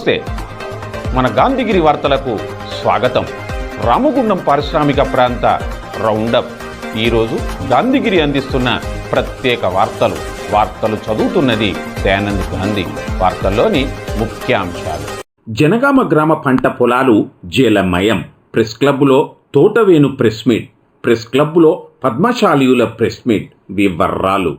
నమస్తే. మన గాంధీగిరి వార్తలకు స్వాగతం. రామగుండం పారిశ్రామిక ప్రాంత రౌండప్. ఈరోజు గాంధీగిరి అందిస్తున్న ప్రత్యేక వార్తలు. వార్తలు చదువుతున్నది దయానంద్ గాంధీ. వార్తల్లోని ముఖ్యాంశాలు. జనగామ గ్రామ పంట పొలాలు జలమయం. ప్రెస్ క్లబ్లో తోటవేను ప్రెస్ మీట్. ప్రెస్ క్లబ్లో పద్మశాలియుల ప్రెస్ మీట్. వివరాలు.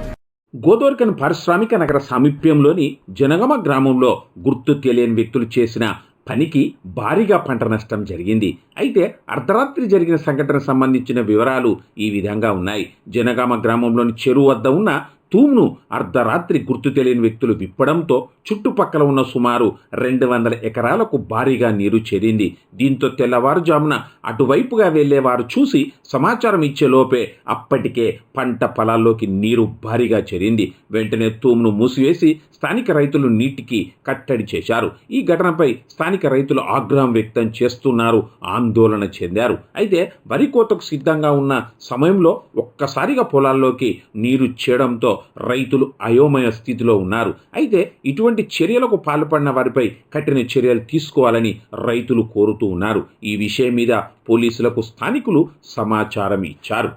గోదోర్కన్ పారిశ్రామిక నగర సామీప్యంలోని జనగామ గ్రామంలో గుర్తు తెలియని వ్యక్తులు చేసిన పనికి భారీగా పంట నష్టం జరిగింది. అయితే అర్ధరాత్రి జరిగిన సంఘటన సంబంధించిన వివరాలు ఈ విధంగా ఉన్నాయి. జనగామ గ్రామంలోని చెరువు వద్ద ఉన్న తూమును అర్ధరాత్రి గుర్తు తెలియని వ్యక్తులు విప్పడంతో చుట్టుపక్కల ఉన్న సుమారు రెండు వందల ఎకరాలకు భారీగా నీరు చేరింది. దీంతో తెల్లవారుజామున అటువైపుగా వెళ్ళేవారు చూసి సమాచారం ఇచ్చేలోపే అప్పటికే పంట పొలాల్లోకి నీరు భారీగా చేరింది. వెంటనే తూమును మూసివేసి స్థానిక రైతులు నీటికి కట్టడి చేశారు. ఈ ఘటనపై స్థానిక రైతులు ఆగ్రహం వ్యక్తం చేస్తున్నారు ఆందోళన చెందారు. అయితే వరి కోతకు సిద్ధంగా ఉన్న సమయంలో ఒక్కసారిగా పొలాల్లోకి నీరు చేయడంతో రైతులు అయోమయ స్థితిలో ఉన్నారు. అయితే ఇటువంటి చర్యలకు పాల్పడిన వారిపై కఠిన చర్యలు తీసుకోవాలని రైతులు కోరుతూ ఉన్నారు. ఈ విషయం మీద పోలీసులకు స్థానికులు సమాచారం ఇచ్చారు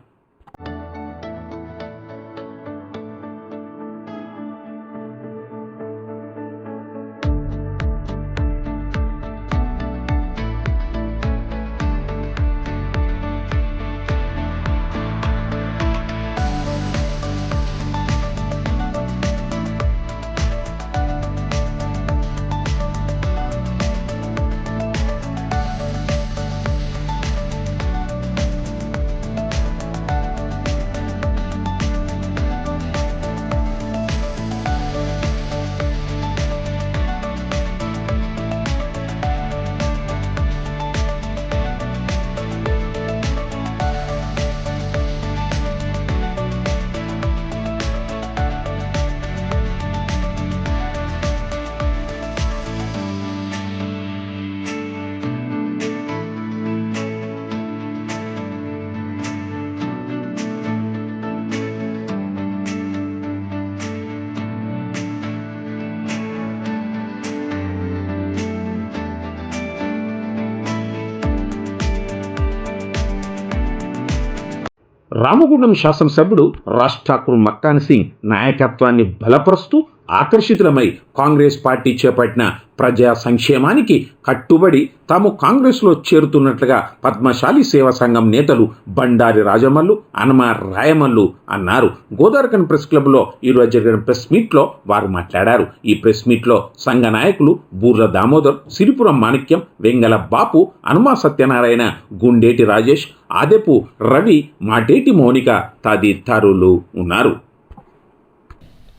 రామగుండం శాసనసభ్యుడు రాజ్ ఠాకూర్ మక్కాన్ సింగ్ నాయకత్వాన్ని బలపరుస్తూ ఆకర్షితులమై కాంగ్రెస్ పార్టీ చేపట్టిన ప్రజా సంక్షేమానికి కట్టుబడి తాము కాంగ్రెస్లో చేరుతున్నట్లుగా పద్మశాలి సేవా సంఘం నేతలు బండారి రాజమల్లు అనమ రాయమల్లు అన్నారు. గోదావరికన్ ప్రెస్ క్లబ్లో ఈరోజు జరిగిన ప్రెస్ మీట్లో వారు మాట్లాడారు. ఈ ప్రెస్ మీట్లో సంఘ నాయకులు బూర్ల దామోదర్ సిరిపురం మాణిక్యం వెంగల బాపు హనుమా సత్యనారాయణ గుండేటి రాజేష్ ఆదెపు రవి మాటేటి మౌనిక తదితరులు ఉన్నారు.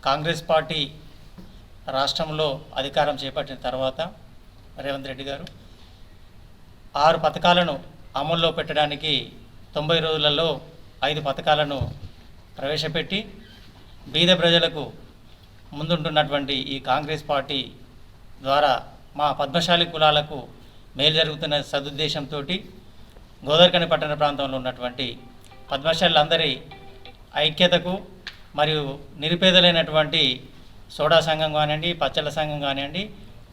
కాంగ్రెస్ పార్టీ రాష్ట్రంలో అధికారం చేపట్టిన తర్వాత రేవంత్ రెడ్డి గారు ఆరు పథకాలను అమల్లో పెట్టడానికి తొంభై రోజులలో ఐదు పథకాలను ప్రవేశపెట్టి బీద ప్రజలకు ముందుంటున్నటువంటి ఈ కాంగ్రెస్ పార్టీ ద్వారా మా పద్మశాలి కులాలకు మేలు జరుగుతున్న సదుద్దేశంతో గోదర్కని పట్టణ ప్రాంతంలో ఉన్నటువంటి పద్మశాలందరి ఐక్యతకు మరియు నిరుపేదలైనటువంటి సోడా సంఘం కానివ్వండి పచ్చళ్ళ సంఘం కానివ్వండి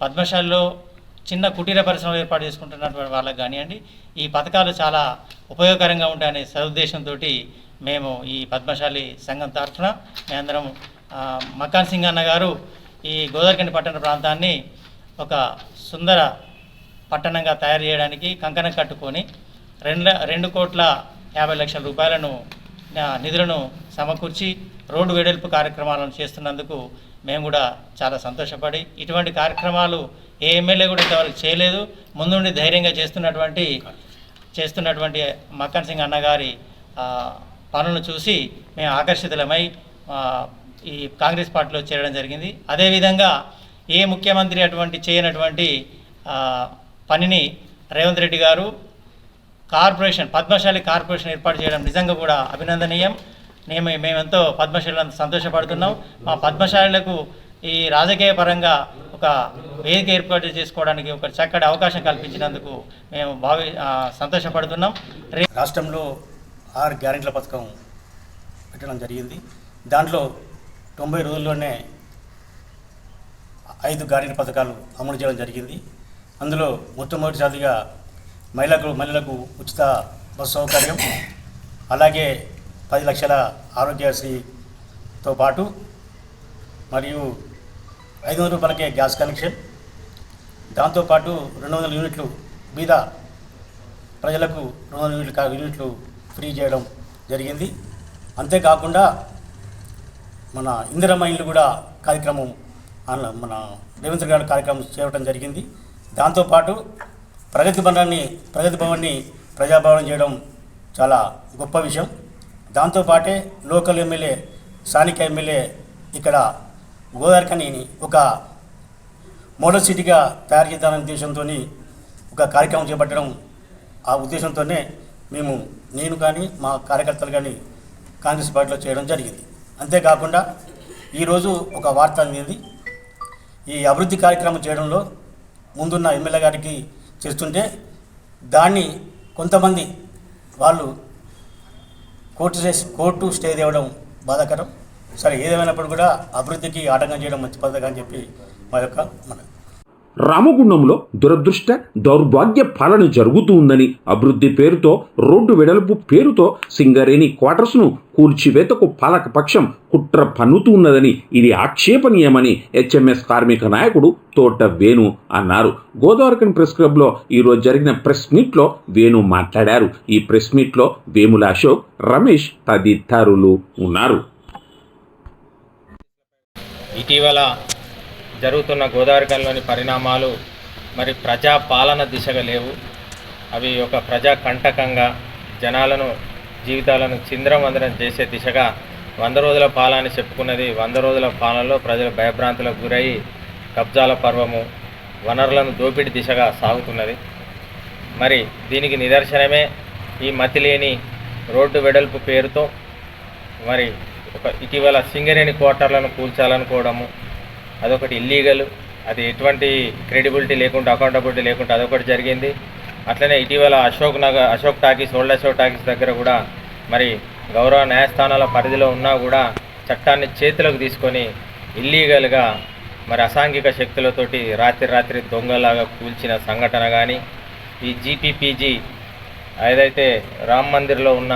పద్మశాలిలో చిన్న కుటీర పరిశ్రమలు ఏర్పాటు చేసుకుంటున్నటువంటి వాళ్ళకి కానివ్వండి ఈ పథకాలు చాలా ఉపయోగకరంగా ఉంటాయనే సదుద్దేశంతో మేము ఈ పద్మశాలి సంఘం తరఫున మేమందరం అందరం మకాన్ సింగ్ అన్న గారు ఈ గోదావరికండి పట్టణ ప్రాంతాన్ని ఒక సుందర పట్టణంగా తయారు చేయడానికి కంకణం కట్టుకొని రెండు రెండు కోట్ల యాభై లక్షల రూపాయలను నిధులను సమకూర్చి రోడ్డు వెడల్పు కార్యక్రమాలను చేస్తున్నందుకు మేము కూడా చాలా సంతోషపడి ఇటువంటి కార్యక్రమాలు ఏ ఎమ్మెల్యే కూడా ఇంతవరకు చేయలేదు. ముందుండి ధైర్యంగా చేస్తున్నటువంటి చేస్తున్నటువంటి మక్కన్ సింగ్ అన్నగారి పనులను చూసి మేము ఆకర్షితులమై ఈ కాంగ్రెస్ పార్టీలో చేరడం జరిగింది. అదేవిధంగా ఏ ముఖ్యమంత్రి అటువంటి చేయనటువంటి పనిని రేవంత్ రెడ్డి గారు కార్పొరేషన్ పద్మశాలి కార్పొరేషన్ ఏర్పాటు చేయడం నిజంగా కూడా అభినందనీయం. మేము మేమెంతో పద్మశాలంతా సంతోషపడుతున్నాం. మా పద్మశాలకు ఈ రాజకీయ పరంగా ఒక వేదిక ఏర్పాటు చేసుకోవడానికి ఒక చక్కటి అవకాశం కల్పించినందుకు మేము భావి సంతోషపడుతున్నాం. రాష్ట్రంలో ఆరు గ్యారెంటీల పథకం పెట్టడం జరిగింది. దాంట్లో తొంభై రోజుల్లోనే ఐదు గ్యారెంటీ పథకాలు అమలు చేయడం జరిగింది. అందులో మొట్టమొదటిసారిగా మహిళలకు మహిళలకు ఉచిత బస్సు సౌకర్యం. అలాగే పది లక్షల ఆరోగ్యశ్రీతో పాటు మరియు ఐదు వందల రూపాయలకే గ్యాస్ కనెక్షన్. దాంతోపాటు రెండు వందల యూనిట్లు మీద ప్రజలకు రెండు వందల యూనిట్లు యూనిట్లు ఫ్రీ చేయడం జరిగింది. అంతేకాకుండా మన ఇందిరమ్మ ఇల్లు కూడా కార్యక్రమం మన రేవంత్ గారి కార్యక్రమం చేయడం జరిగింది. దాంతోపాటు ప్రగతి భవనాన్ని ప్రగతి భవన్ని ప్రజాభవనం చేయడం చాలా గొప్ప విషయం. దాంతోపాటే లోకల్ ఎమ్మెల్యే స్థానిక ఎమ్మెల్యే ఇక్కడ గోదావరికని ఒక మోడల్ సిటీగా తయారు చేద్దామనే ఉద్దేశంతో ఒక కార్యక్రమం చేపట్టడం ఆ ఉద్దేశంతోనే మేము నేను కానీ మా కార్యకర్తలు కానీ కాంగ్రెస్ పార్టీలో చేయడం జరిగింది. అంతేకాకుండా ఈరోజు ఒక వార్త అందింది ఈ అభివృద్ధి కార్యక్రమం చేయడంలో ముందున్న ఎమ్మెల్యే గారికి చేస్తుంటే దాన్ని కొంతమంది వాళ్ళు కోర్టు కోర్టు స్టే తేవడం బాధాకరం. సరే ఏదేమైనప్పుడు కూడా అభివృద్ధికి ఆటంకం చేయడం మంచి పద్ధతి అని చెప్పి మా యొక్క మన రామగుండంలో దురదృష్ట దౌర్భాగ్య పాలన జరుగుతూ ఉందని అభివృద్ధి పేరుతో రోడ్డు వెడల్పు పేరుతో సింగరేణి క్వార్టర్స్ను కూల్చివేతకు పాలకపక్షం కుట్ర పన్నుతూ ఉన్నదని ఇది ఆక్షేపణీయమని హెచ్ఎంఎస్ కార్మిక నాయకుడు తోట వేణు అన్నారు. గోదావరికన్ ప్రెస్ క్లబ్లో ఈరోజు జరిగిన ప్రెస్ మీట్లో వేణు మాట్లాడారు. ఈ ప్రెస్ మీట్లో వేముల అశోక్ రమేష్ తదితరులు ఉన్నారు. ఇటీవల జరుగుతున్న గోదావరికల్లోని పరిణామాలు మరి ప్రజా పాలన దిశగా లేవు. అవి ఒక ప్రజా కంటకంగా జనాలను జీవితాలను చింద్రవందనం చేసే దిశగా వంద రోజుల పాలన చెప్పుకున్నది. వంద రోజుల పాలనలో ప్రజలు భయభ్రాంతులకు గురయ్యి కబ్జాల పర్వము వనరులను దోపిడీ దిశగా సాగుతున్నది. మరి దీనికి నిదర్శనమే ఈ మతిలేని రోడ్డు వెడల్పు పేరుతో మరి ఒక ఇటీవల సింగరేణి క్వార్టర్లను కూల్చాలనుకోవడము అదొకటి ఇల్లీగల్ అది ఎటువంటి క్రెడిబిలిటీ లేకుండా అకౌంటబిలిటీ లేకుండా అదొకటి జరిగింది. అట్లనే ఇటీవల Ashok Nagar Ashok Talkies old Ashok Talkies దగ్గర కూడా మరి గౌరవ న్యాయస్థానాల పరిధిలో ఉన్నా కూడా చట్టాన్ని చేతులకు తీసుకొని ఇల్లీగల్గా మరి అసాంఘిక శక్తులతోటి రాత్రి రాత్రి దొంగలాగా కూల్చిన సంఘటన కానీ ఈ జీపీపీజీ ఏదైతే రామ్ మందిర్లో ఉన్న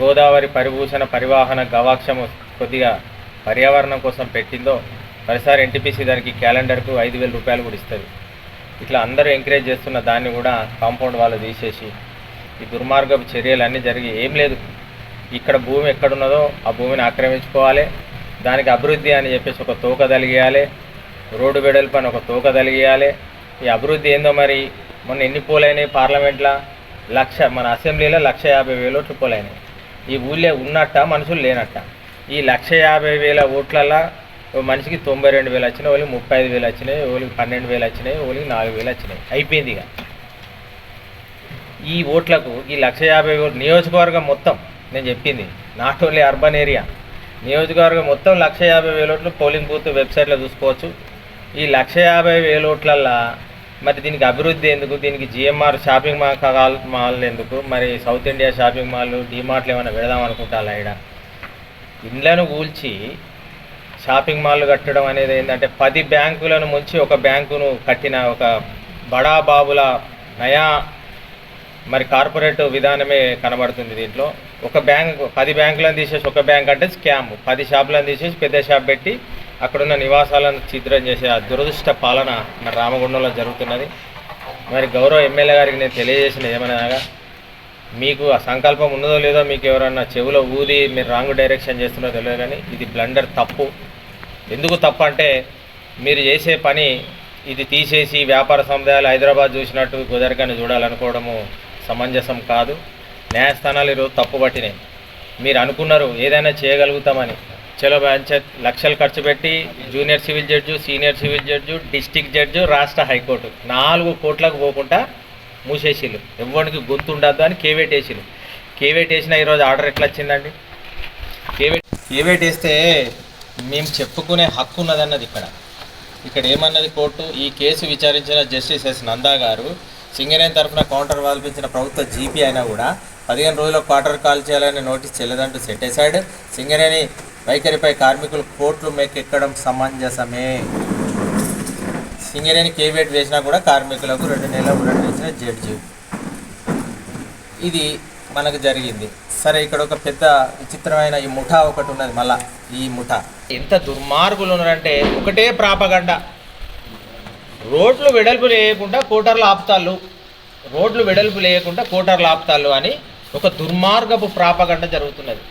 గోదావరి పరిభూషణ పరివాహన గవాక్షము కొద్దిగా పర్యావరణం కోసం పెట్టిందో ప్రతిసారి ఎన్టీపీసీ దానికి క్యాలెండర్కు ఐదు వేల రూపాయలు కూడా ఇస్తుంది ఇట్లా అందరూ ఎంకరేజ్ చేస్తున్న దాన్ని కూడా కాంపౌండ్ వాళ్ళు తీసేసి ఈ దుర్మార్గపు చర్యలు అన్నీ జరిగి ఏం లేదు. ఇక్కడ భూమి ఎక్కడున్నదో ఆ భూమిని ఆక్రమించుకోవాలి. దానికి అభివృద్ధి అని చెప్పేసి ఒక తోక తలిగేయాలి. రోడ్డు వెడల్పు అని ఒక తోక తలిగేయాలి. ఈ అభివృద్ధి ఏందో మరి మొన్న ఎన్ని పోలైనాయి పార్లమెంట్లో? లక్ష మన అసెంబ్లీలో లక్ష యాభై వేల ఓట్లు పోలైనాయి. ఈ ఊళ్ళో ఉన్నట్ట మనుషులు లేనట్ట. ఈ లక్ష యాభై వేల ఓట్లల్లో మనిషికి తొంభై రెండు వేలు వచ్చినాయి ఓలికి ముప్పై ఐదు వేలు వచ్చినాయి ఓలికి పన్నెండు వేలు వచ్చినాయి ఓలికి నాలుగు వేలు వచ్చినాయి. అయిపోయింది ఇక. ఈ ఓట్లకు ఈ లక్ష యాభై ఓట్లు నియోజకవర్గం మొత్తం నేను చెప్పింది నాట్ ఓన్లీ అర్బన్ ఏరియా నియోజకవర్గం మొత్తం లక్ష యాభై వేల ఓట్లు పోలింగ్ బూత్ వెబ్సైట్లో చూసుకోవచ్చు. ఈ లక్ష యాభై వేల ఓట్లల్లో మరి దీనికి అభివృద్ధి ఎందుకు? దీనికి జిఎంఆర్ షాపింగ్ మాల్ మాల్ ఎందుకు? మరి సౌత్ ఇండియా షాపింగ్ మాల్ డిమార్ట్లు ఏమైనా పెడదాం అనుకుంటారా ఇక్కడ? ఇండ్లను కూల్చి షాపింగ్ మాల్ కట్టడం అనేది ఏంటంటే పది బ్యాంకులను ముంచి ఒక బ్యాంకును కట్టిన ఒక బడా బాబుల నయా మరి కార్పొరేట్ విధానమే కనబడుతుంది దీంట్లో. ఒక బ్యాంక్ పది బ్యాంకులను తీసేసి ఒక బ్యాంక్ అంటే స్కామ్. పది షాపులను తీసేసి పెద్ద షాప్ పెట్టి అక్కడున్న నివాసాలను చిత్రం చేసే ఆ దురదృష్ట పాలన మరి రామగుండంలో జరుగుతున్నది. మరి గౌరవ ఎమ్మెల్యే గారికి నేను తెలియజేసిన ఏమనగా మీకు ఆ సంకల్పం ఉన్నదో లేదో మీకు ఎవరన్నా చెవిలో ఊది మీరు రాంగ్ డైరెక్షన్ చేస్తున్నారో తెలియదు కానీ ఇది బ్లండర్ తప్పు. ఎందుకు తప్ప అంటే మీరు చేసే పని ఇది తీసేసి వ్యాపార సముదాయాలు హైదరాబాద్ చూసినట్టు కుదరకని చూడాలనుకోవడము సమంజసం కాదు. న్యాయస్థానాలు ఈరోజు తప్పు పట్టినాయి మీరు అనుకున్నారు ఏదైనా చేయగలుగుతామని. చలో లక్షలు ఖర్చు పెట్టి junior civil judge senior civil judge district judge రాష్ట్ర హైకోర్టు నాలుగు కోట్లకు పోకుండా మూసేసిళ్ళు. ఎవరికి గొంతు ఉండద్దు అని కేవేట్ వేసిళ్ళు కేవేట్ వేసిన ఈరోజు ఆర్డర్ ఎట్లా వచ్చిందండి కేవేట్ కేవేట్ వేస్తే మేము చెప్పుకునే హక్కు ఉన్నదన్నది ఇక్కడ. ఇక్కడ ఏమన్నది కోర్టు? ఈ కేసు విచారించిన జస్టిస్ ఎస్ నందా గారు సింగరేణి తరఫున కౌంటర్ వాల్పించిన ప్రభుత్వ జీపీ అయినా కూడా పదిహేను రోజుల్లో క్వార్టర్ కాల్ చేయాలని నోటీస్ చెల్లదంటూ సెట్టేశాడు సింగరేణి వైఖరిపై కార్మికులు కోర్టులు మెక్కెక్కడం సమంజసమే. సింగరేణి కేవేట్ వేసినా కూడా కార్మికులకు రెండు నెలల ఉరడించిన జడ్జి. ఇది మనకు జరిగింది. సరే ఇక్కడ ఒక పెద్ద విచిత్రమైన ఈ ముఠా ఒకటి ఉన్నది మళ్ళా ఈ ముఠా. ఎంత దుర్మార్గులు ఉన్నారంటే ఒకటే ప్రాపగండ. రోడ్లు వెడల్పు లేకుండా కోటర్లు ఆపుతాళ్ళు. రోడ్లు వెడల్పు లేకుండా కోటర్లు ఆపుతాళ్ళు అని ఒక దుర్మార్గపు ప్రాపగండ జరుగుతున్నది.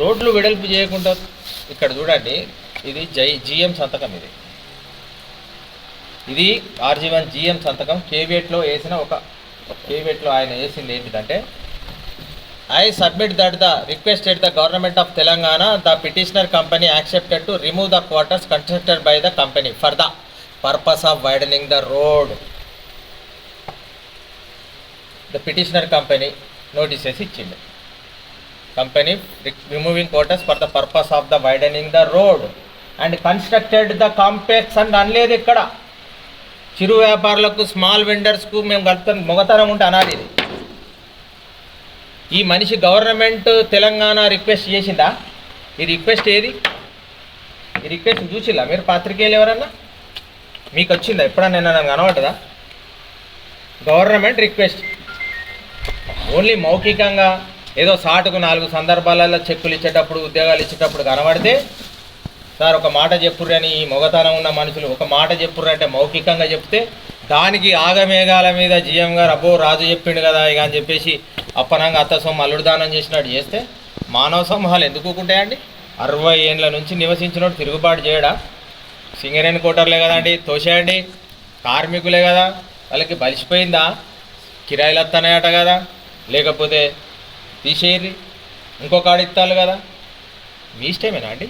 రోడ్లు వెడల్పు చేయకుండా ఇక్కడ చూడండి ఇది జై జిఎం సంతకం ఇది. ఇది ఆర్జీవన్ జిఎం సంతకం. కేవియట్లో వేసిన ఒక కేవియట్లో ఆయన వేసింది ఏంటిదంటే I submit that the requested the government of Telangana. The petitioner company accepted to remove the quarters constructed by the company. For the purpose of widening the road the petitioner company notices ఇచ్చింది. Company removing quarters for the purpose of the widening the road and constructed the complex and అనలేదు ఇక్కడ. చిరు వ్యాపారులకు small వెండర్స్కు మేము కలుపుతాం. మొగతనం ఉంటే అనాలి ఇది. ఈ మనిషి గవర్నమెంట్ తెలంగాణ రిక్వెస్ట్ చేసిందా? ఈ రిక్వెస్ట్ ఏది? ఈ రిక్వెస్ట్ చూసిల్లా? మీరు పాత్రికేయులు ఎవరన్నా? మీకు వచ్చిందా? ఎప్పుడన్నా నన్ను కనబడదా గవర్నమెంట్ రిక్వెస్ట్. ఓన్లీ మౌఖికంగా ఏదో సాటుకు నాలుగు సందర్భాలలో చెక్కులు ఇచ్చేటప్పుడు ఉద్యోగాలు ఇచ్చేటప్పుడు కనబడితే సార్ ఒక మాట చెప్పుర్రు అని ఈ మొగతనం ఉన్న మనుషులు ఒక మాట చెప్పుర్రు అంటే మౌఖికంగా చెప్తే దానికి ఆగమేఘాల మీద జిఎం గారు అబ్బో రాజు చెప్పిండు కదా ఇక అని చెప్పేసి అప్పనంగా అత్త సొమ్ము అల్లుడు దానం చేసినట్టు చేస్తే మానవ సమూహాలు ఎందుకు ఊకుంటాయండి? అరవై ఏండ్ల నుంచి నివసించినోడు తిరుగుబాటు చేయడా? సింగరేణి కోటర్లే కదండి తోసేయండి. కార్మికులే కదా వాళ్ళకి బలిసిపోయిందా? కిరాయిలు వస్తున్నాయట కదా లేకపోతే తీసేయర్రి ఇంకొక ఆడిత్తాలు కదా. మీ ఇష్టమేనా అండి?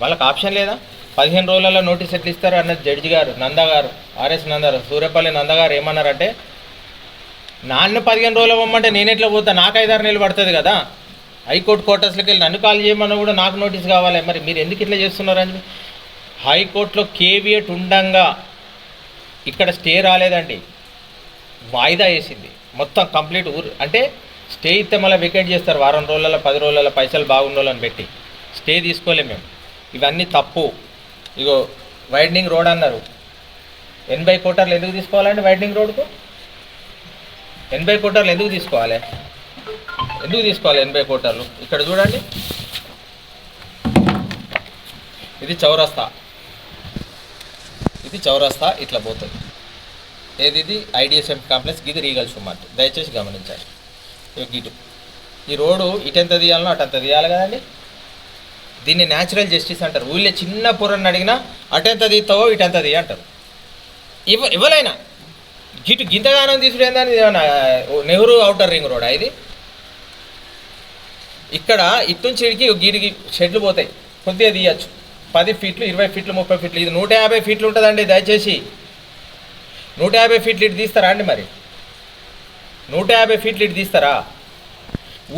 వాళ్ళకి ఆప్షన్ లేదా? పదిహేను రోజులలో నోటీస్ ఎట్లు ఇస్తారు? అన్నది జడ్జి గారు నంద గారు ఆర్ఎస్ నందగారు సూర్యపల్లి నంద గారు ఏమన్నారంటే నాన్న పదిహేను రోజులు ఇవ్వమంటే నేను ఎట్లా పోతా? నాకు ఐదారు నెలలు పడుతుంది కదా. హైకోర్టు కోర్టర్స్లోకి వెళ్ళి నన్ను కాల్ చేయమన్నా కూడా నాకు నోటీస్ కావాలి. మరి మీరు ఎందుకు ఇట్లా చేస్తున్నారని హైకోర్టులో కేవియట్ ఉండంగా ఇక్కడ స్టే రాలేదండి. వాయిదా వేసింది. మొత్తం కంప్లీట్ ఊరు. అంటే స్టే ఇస్తే మళ్ళీ వికెట్ చేస్తారు. వారం రోజులలో పది రోజులలో పైసలు బాగుండాలని పెట్టి. స్టే తీసుకోలేము మేము. ఇవన్నీ తప్పు. ఇగో వైడనింగ్ రోడ్ అన్నారు. ఎనభై కోటర్లు ఎందుకు తీసుకోవాలండి వైడనింగ్ రోడ్కు ఎనభై కోటర్లు ఎందుకు తీసుకోవాలి? ఎందుకు తీసుకోవాలి ఎనభై కోటర్లు? ఇక్కడ చూడండి. ఇది చౌరస్తా. ఇది చౌరస్తా ఇట్లా పోతుంది. ఏది ఇది? ఐడిఎస్ఎం కాంప్లెక్స్ ఇది రీగల్ సుమార్ట్. దయచేసి గమనించాలి. ఇటు ఈ రోడ్డు ఇటెంత తీయాలనో అటెంత తీయాలి కదండి? దీన్ని న్యాచురల్ జస్టిస్ అంటారు. ఊళ్ళో చిన్న పొరని అడిగినా అటెంత తీస్తావో ఇటెంత తీ అంటారు ఇవ్వ ఇవ్వలైనా? గిటు గింతగానం తీసుడు ఏందని నెహ్రూ అవుటర్ రింగ్ రోడ్ ఇది? ఇక్కడ ఇట్టుంచి ఇడికి గీడికి షెడ్లు పోతాయి. కొద్దిగా తీయచ్చు. పది ఫీట్లు ఇరవై ఫీట్లు ముప్పై ఫీట్లు ఇది నూట యాభై ఫీట్లు ఉంటుందండి దయచేసి. నూట యాభై ఫీట్లు ఇటు తీస్తారా అండి మరి? నూట యాభై ఫీట్లు ఇటు తీస్తారా?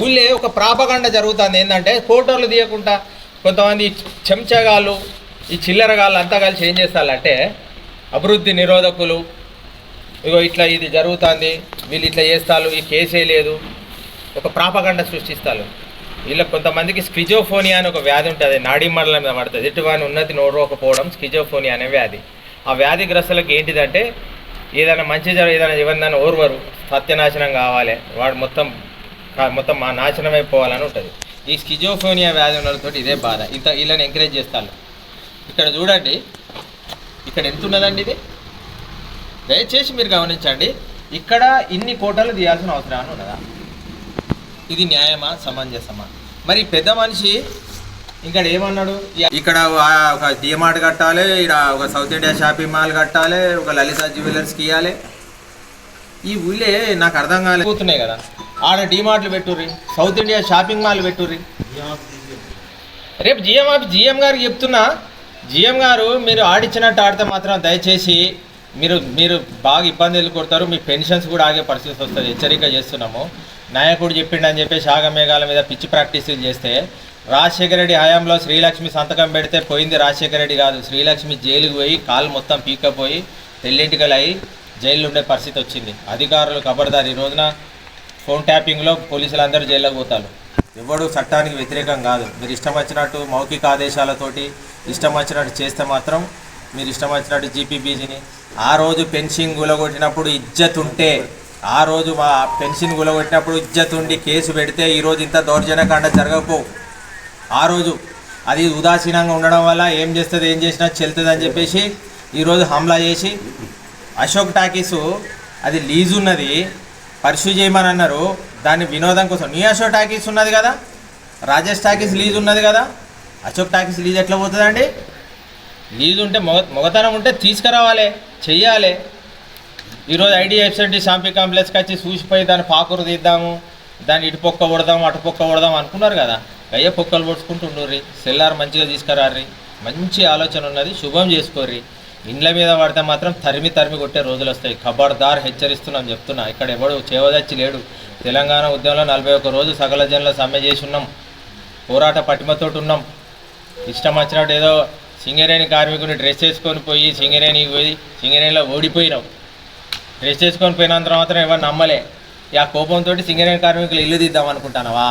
ఊళ్ళే ఒక ప్రాపగండ జరుగుతుంది. ఏంటంటే ఫోటోలు తీయకుండా కొంతమంది చెంచగాళ్ళు ఈ చిల్లరగాళ్ళు అంతా కలిసి ఏం చేస్తారంటే అభివృద్ధి నిరోధకులు ఇగో ఇట్లా ఇది జరుగుతుంది వీళ్ళు ఇట్లా చేస్తారు ఈ కేసే లేదు. ఒక ప్రాపగండ సృష్టిస్తారు. వీళ్ళ కొంతమందికి స్కిజోఫోనియా అని ఒక వ్యాధి ఉంటుంది నాడీ మండలం మీద పడుతుంది. ఎటువాని ఉన్నతి నోడవకపోవడం స్కిజోఫోనియా అనే వ్యాధి. ఆ వ్యాధిగ్రస్తులకు ఏంటిదంటే ఏదైనా మంచి జర ఏదైనా ఎవరిదైనా ఓర్వరు సత్యనాశనం కావాలి. వాడు మొత్తం మొత్తం మా నాశనం అయిపోవాలని ఉంటుంది. ఈ స్కిజోఫోనియా వ్యాధి ఉన్నతో ఇదే బాధ. ఇంత వీళ్ళని ఎంకరేజ్ చేస్తారు. ఇక్కడ చూడండి. ఇక్కడ ఎంత ఉన్నదండి ఇది? దయచేసి మీరు గమనించండి ఇక్కడ ఇన్ని కోటలు తీయాల్సిన అవసరం అని ఉన్నదా? ఇది న్యాయమా? సమంజసమా? మరి పెద్ద మనిషి ఇక్కడ ఏమన్నాడు? ఇక్కడ ఒక డిమార్ట్ కట్టాలి ఇక్కడ ఒక సౌత్ ఇండియా షాపింగ్ మాల్ కట్టాలి ఒక లలిత జ్యువెలర్స్కి ఇవ్వాలి ఈ ఊళ్ళే నాకు అర్థం కాలేదు పోతున్నాయి కదా. ఆడ డిమార్ట్లు పెట్టుర్రి సౌత్ ఇండియా షాపింగ్ మాల్ పెట్టుర్రి. రేపు జిఎం ఆఫీస్ జిఎం గారికి చెప్తున్నా. జిఎం గారు మీరు ఆడిచ్చినట్టు ఆడితే మాత్రం దయచేసి మీరు మీరు బాగా ఇబ్బందులు కొడతారు మీ పెన్షన్స్ కూడా ఆగే పరిస్థితి వస్తుంది. హెచ్చరిక చేస్తున్నాము. నాయకుడు చెప్పిండని చెప్పేసి ఆగమేఘాల మీద పిచ్చి ప్రాక్టీసులు చేస్తే రాజశేఖర రెడ్డి హయాంలో శ్రీలక్ష్మి సంతకం పెడితే పోయింది రాజశేఖర రెడ్డి కాదు. శ్రీలక్ష్మి జైలుకు పోయి కాలు మొత్తం పీకపోయి తెల్లింటికలు అయి జైల్లో ఉండే పరిస్థితి వచ్చింది. అధికారులు ఖబర్దారు ఈ రోజున ఫోన్ ట్యాపింగ్లో పోలీసులు అందరూ జైల్లోకి పోతారు. ఎవడు చట్టానికి వ్యతిరేకం కాదు. మీరు ఇష్టం వచ్చినట్టు మౌఖిక ఆదేశాలతోటి ఇష్టం వచ్చినట్టు చేస్తే మాత్రం మీరు ఇష్టం వచ్చినట్టు జీపీబీజీని ఆ రోజు పెన్షన్ గులగొట్టినప్పుడు ఇజ్జత్ ఉంటే ఆ రోజు మా పెన్షన్ గులగొట్టినప్పుడు ఇజ్జత్ ఉండి కేసు పెడితే ఈరోజు ఇంత దౌర్జన్యకాండ జరగకపో ఆ రోజు అది ఉదాసీనంగా ఉండడం వల్ల ఏం చేస్తుంది ఏం చేసినా చెల్తుంది అని చెప్పేసి ఈరోజు హమ్లా చేసి అశోక్ టాకీసు అది లీజ్ ఉన్నది పర్సూ చేయమని అన్నారు. దాన్ని వినోదం కోసం. నీ అశోక్ టాకీస్ ఉన్నది కదా? రాజేష్ టాకీస్ లీజ్ ఉన్నది కదా? అశోక్ టాకీస్ లీజ్ ఎట్లా పోతుందండి? లీజ్ ఉంటే మొగ మొగతనం ఉంటే తీసుకురావాలి చెయ్యాలి. ఈరోజు ఐడిఎఫ్ఎస్డి షాంపీ కాంప్లెక్స్కి వచ్చి చూసిపోయి దాన్ని పాకురు తీద్దాము దాన్ని ఇటు పొక్క కొడదాం అటు పొక్క కొడదాం అనుకున్నారు కదా. అయ్యే పొక్కలు పొడుచుకుంటుండ్రి సెల్లార్ మంచిగా తీసుకురారి మంచి ఆలోచన ఉన్నది శుభం చేసుకోర్రి. ఇండ్ల మీద పడితే మాత్రం తరిమి తరిమి కొట్టే రోజులు వస్తాయి. ఖబర్దార్ హెచ్చరిస్తున్నాం చెప్తున్నా. ఇక్కడ ఎవడు చేవదచ్చి లేడు. తెలంగాణ ఉద్యమంలో నలభై ఒక్క రోజు సకల జనుల సమ్మె చేసి ఉన్నాం. పోరాట పటిమతోటి ఉన్నాం. ఇష్టం వచ్చినట్టు ఏదో సింగరేణి కార్మికుని డ్రెస్ వేసుకొని పోయి సింగరేణికి పోయి సింగరేణిలో ఓడిపోయినావు డ్రెస్ వేసుకొని పోయినంత మాత్రం ఎవరు నమ్మలే. ఆ కోపంతో సింగరేణి కార్మికులు ఇల్లు తీద్దాం అనుకుంటానవా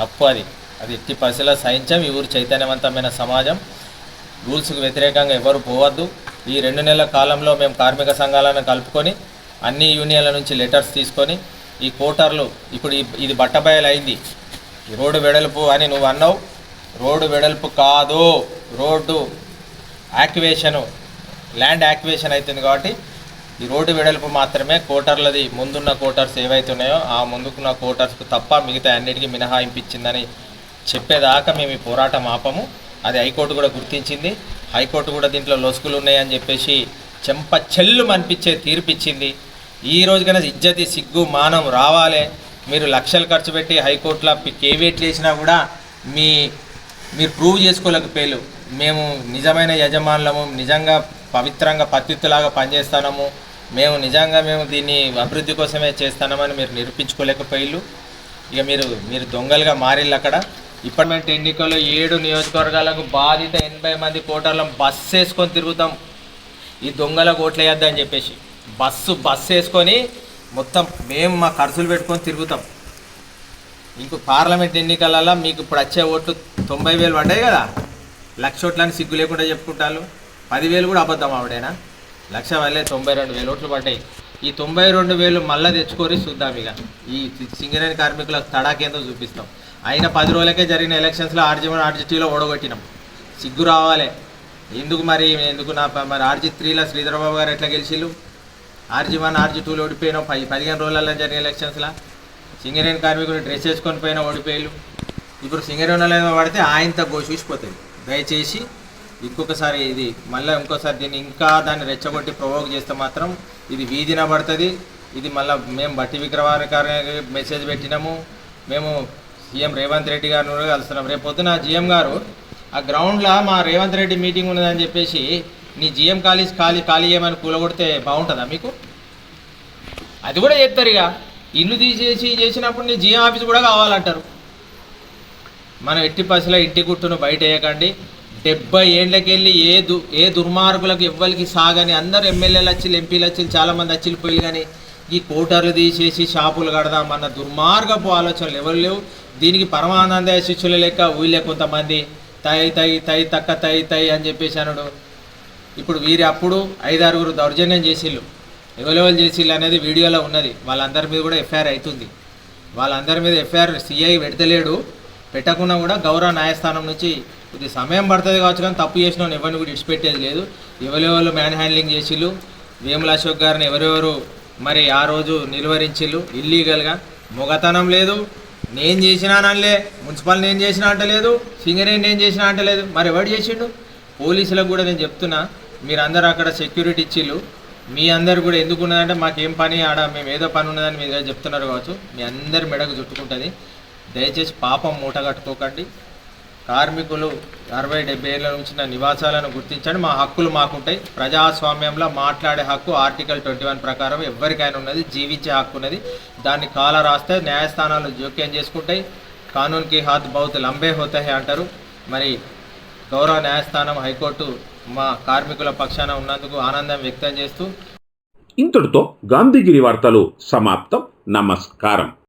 తప్పు అది. అది ఎట్టి పరిస్థితుల్లో సహించం. ఈ ఊరు చైతన్యవంతమైన సమాజం. రూల్స్కి వ్యతిరేకంగా ఎవరు పోవద్దు. ఈ రెండు నెలల కాలంలో మేము కార్మిక సంఘాలను కలుపుకొని అన్ని యూనియన్ల నుంచి లెటర్స్ తీసుకొని ఈ కోటర్లు ఇప్పుడు ఇది బట్టబయలు అయింది ఈ రోడ్డు వెడల్పు అని నువ్వు అన్నావు. రోడ్డు వెడల్పు కాదు. రోడ్డు యాక్టివేషను ల్యాండ్ యాక్టివేషన్ అవుతుంది కాబట్టి ఈ రోడ్డు వెడల్పు మాత్రమే కోటర్లది ముందున్న కోటర్స్ ఏవైతున్నాయో ఆ ముందుకున్న కోటర్స్కు తప్ప మిగతా అన్నిటికీ మినహాయింపించిందని చెప్పేదాకా మేము ఈ పోరాటం ఆపము. అది హైకోర్టు కూడా గుర్తించింది. హైకోర్టు కూడా దీంట్లో లొసుగులు ఉన్నాయని చెప్పేసి చెంప చెల్లు అనిపించే తీర్పిచ్చింది. ఈ రోజుకైనా ఇజ్జతి సిగ్గు మానం రావాలి. మీరు లక్షలు ఖర్చు పెట్టి హైకోర్టులో కేవేట్లు చేసినా కూడా మీ మీరు ప్రూవ్ చేసుకోలేకపోయారు మేము నిజమైన యజమానులము నిజంగా పవిత్రంగా పత్తిత్తులాగా పనిచేస్తున్నాము. మేము నిజంగా మేము దీన్ని అభివృద్ధి కోసమే చేస్తామని మీరు నిరూపించుకోలేకపోయిల్లు ఇక మీరు మీరు దొంగలుగా మారిల్లు అక్కడ. ఇప్పటిమెంట్ ఎన్నికల్లో ఏడు నియోజకవర్గాలకు బాధిత ఎనభై మంది కోటర్లను బస్సు వేసుకొని తిరుగుతాం. ఈ దొంగల ఓట్లేయద్దని చెప్పేసి. బస్సు బస్సు వేసుకొని మొత్తం మేము మా ఖర్చులు పెట్టుకొని తిరుగుతాం. ఇంకో పార్లమెంట్ ఎన్నికలలో మీకు ఇప్పుడు వచ్చే ఓట్లు తొంభై వేలు పడ్డాయి కదా. లక్ష ఓట్లని సిగ్గు లేకుండా చెప్పుకుంటారు. పదివేలు కూడా అబద్ధం ఆవిడేనా? లక్ష వల్లే తొంభై రెండు వేలు ఓట్లు పడ్డాయి. ఈ తొంభై రెండు వేలు మళ్ళీ తెచ్చుకొని చూద్దాం ఇక. ఈ సింగరేణి కార్మికులకు తడాకేందో చూపిస్తాం. అయిన పది రోజులకే జరిగిన ఎలక్షన్స్లో ఆర్జీవన్ ఆర్జిటీలో ఓడగొట్టినాం. సిగ్గు రావాలి. ఎందుకు మరి ఎందుకు నా మరి ఆర్జీ త్రీలో శ్రీధరబాబు గారు ఎట్లా గెలిచిళ్ళు? ఆర్జీ వన్ ఆర్జీ టూలో ఓడిపోయినాం. పది పదిహేను రోజులలో జరిగిన ఎలక్షన్స్లో. సింగరేణి కార్మికులు డ్రెస్ వేసుకొని పోయినా ఓడిపోయారు ఇప్పుడు సింగరేణిలో ఏమో పడితే ఆయనతో గో చూసిపోతుంది దయచేసి ఇంకొకసారి ఇది మళ్ళీ ఇంకోసారి దీన్ని ఇంకా దాన్ని రెచ్చగొట్టి ప్రొవోక్ చేస్తే మాత్రం ఇది వీధిన పడుతుంది. ఇది మళ్ళీ మేము బట్టి గారికి మెసేజ్ పెట్టినాము. మేము సీఎం రేవంత్ రెడ్డి గారిని కూడా కలుస్తున్నాం. రేపు పొద్దున జిఎం గారు ఆ గ్రౌండ్లో మా రేవంత్ రెడ్డి మీటింగ్ ఉన్నదని చెప్పేసి నీ జిఎం కాలేజ్ ఖాళీ ఖాళీ చేయమని కూలగొడితే బాగుంటుందా మీకు? అది కూడా చేస్తారు ఇక. ఇల్లు తీసేసి చేసినప్పుడు నీ జిఎం ఆఫీస్ కూడా కావాలంటారు. మనం ఎట్టి పసిలో ఇంటి గుట్టును బయట వేయకండి డెబ్బై ఏళ్ళకెళ్ళి ఏ దు ఏ దుర్మార్గులకు ఎవ్వరికి సాగని అందరు ఎమ్మెల్యేలు వచ్చి ఎంపీలు వచ్చి చాలామంది వచ్చి పోయి కానీ ఈ కోటర్లు తీసేసి షాపులు కడదామన్న దుర్మార్గపు ఆలోచనలు ఎవరు లేవు. దీనికి పరమానంద శిష్యుల లెక్క ఊళ్ళే కొంతమంది తై తై తై తక్క తై తై అని చెప్పేసి అనడు ఇప్పుడు వీరి అప్పుడు ఐదారుగురు దౌర్జన్యం చేసిళ్ళు. ఎవరెవరు చేసిళ్ళు అనేది వీడియోలో ఉన్నది. వాళ్ళందరి మీద కూడా ఎఫ్ఐఆర్ అవుతుంది వాళ్ళందరి మీద ఎఫ్ఐఆర్ సిఐ పెడతలేడు. పెట్టకుండా కూడా గౌరవ న్యాయస్థానం నుంచి కొద్ది సమయం పడుతుంది కావచ్చు కానీ తప్పు చేసిన ఎవరిని కూడా ఇడిచిపెట్టేది లేదు. ఎవరెవరు మ్యాన్ హ్యాండ్లింగ్ చేసిళ్ళు వేముల అశోక్ గారిని ఎవరెవరు మరి ఆ రోజు నిలువరించిళ్ళు ఇల్లీగల్గా మొగతనం లేదు. నేను చేసినానలే మున్సిపల్ నేను చేసినా అంటలేదు సింగరేణి నేను చేసినా అంటలేదు మరి ఎవడు చేసిండు? పోలీసులకు కూడా నేను చెప్తున్నా మీరందరూ అక్కడ సెక్యూరిటీ ఇచ్చిళ్ళు. మీ అందరు కూడా ఎందుకు ఉన్నదంటే మాకేం పని ఆడ మేము ఏదో పని ఉన్నదని మీరు చెప్తున్నారు కావచ్చు. మీ అందరి మెడకు చుట్టుకుంటుంది. దయచేసి పాపం మూట కట్టుకోకండి. కార్మికులు అరవై డెబ్బై ఏళ్ళ ఉంచిన నివాసాలను గుర్తించండి. మా హక్కులు మాకుంటాయి. ప్రజాస్వామ్యంలో మాట్లాడే హక్కు ఆర్టికల్ ట్వంటీ వన్ ప్రకారం ఎవరికైనా ఉన్నది జీవించే హక్కు ఉన్నది. దాన్ని కాల రాస్తే న్యాయస్థానాలు జోక్యం చేసుకుంటాయి. కానూన్కి హాత్ బౌత్ లంబే హోతాయి అంటారు. మరి గౌరవ న్యాయస్థానం హైకోర్టు మా కార్మికుల పక్షాన ఉన్నందుకు ఆనందం వ్యక్తం చేస్తూ ఇంతటితో గాంధీగిరి వార్తలు సమాప్తం. నమస్కారం.